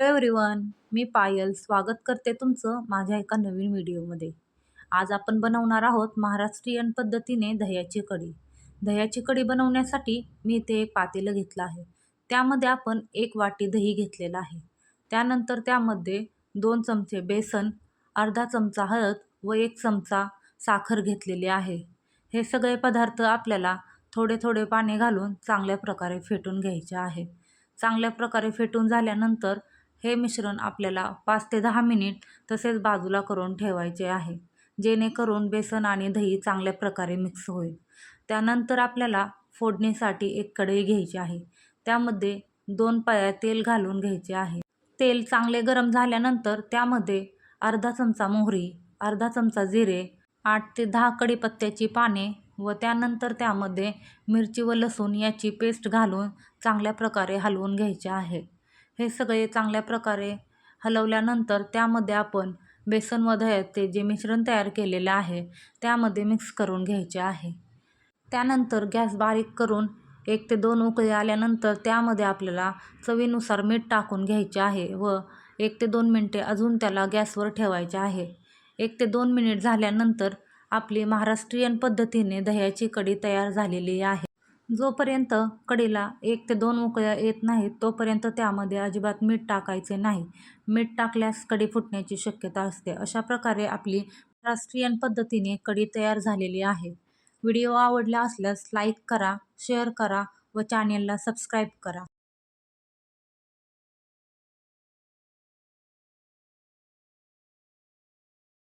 Hello everyone मी पायल स्वागत करते तुमचं माझ्या एका नवीन व्हिडिओमध्ये. आज आपण बनवणार आहोत महाराष्ट्रीयन पद्धतीने दह्याची कढी. दह्याची कढी बनवण्यासाठी मी इथे एक पातेलं घेतलं आहे. त्यामध्ये आपण एक वाटी दही घेतलेलं आहे. त्यानंतर त्यामध्ये दोन चमचे बेसन अर्धा चमचा हळद व एक चमचा साखर घेतलेली आहे. हे सगळे पदार्थ आपल्याला थोडे थोडे पाणी घालून चांगल्या प्रकारे फेटून घ्यायचे आहे. चांगल्या प्रकारे फेटून झाल्यानंतर हे मिश्रण आपल्याला पाच ते दहा मिनिट तसेच बाजूला करून ठेवायचे आहे. जेणेकरून बेसन आणि दही चांगल्या प्रकारे मिक्स होईल. त्यानंतर आपल्याला फोडणीसाठी एक कढई घ्यायची आहे. त्यामध्ये दोन पाया तेल घालून घ्यायचे आहे. तेल चांगले गरम झाल्यानंतर त्यामध्ये अर्धा चमचा मोहरी अर्धा चमचा जिरे आठ ते दहा कढीपत्त्याची पाने व त्यानंतर त्यामध्ये मिरची व लसूण याची पेस्ट घालून चांगल्या प्रकारे हलवून घ्यायचे आहे. हे सगळे चांगल्या प्रकारे हलवल्यानंतर त्यामध्ये आपण बेसन व दह्याचे जे मिश्रण तयार केलेलं आहे त्यामध्ये मिक्स करून घ्यायचे आहे. त्यानंतर गॅस बारीक करून एक ते दोन उकळी आल्यानंतर त्यामध्ये आपल्याला चवीनुसार मीठ टाकून घ्यायचे आहे व एक ते दोन मिनटे अजून त्याला गॅसवर ठेवायचे आहे. एक ते दोन मिनिट झाल्यानंतर आपली महाराष्ट्रीयन पद्धतीने दह्याची कढी तयार झालेली आहे. जोपर्यंत कढीला एक ते दोन उकळ्या येत नाहीत तोपर्यंत त्यामध्ये अजिबात मीठ टाकायचे नाही. मीठ टाकल्यास कढी फुटण्याची शक्यता असते. अशा प्रकारे आपली राष्ट्रीयन पद्धतीने कढी तयार झालेली आहे. व्हिडिओ आवडला असल्यास लाईक करा शेअर करा व चॅनेलला सबस्क्राईब करा.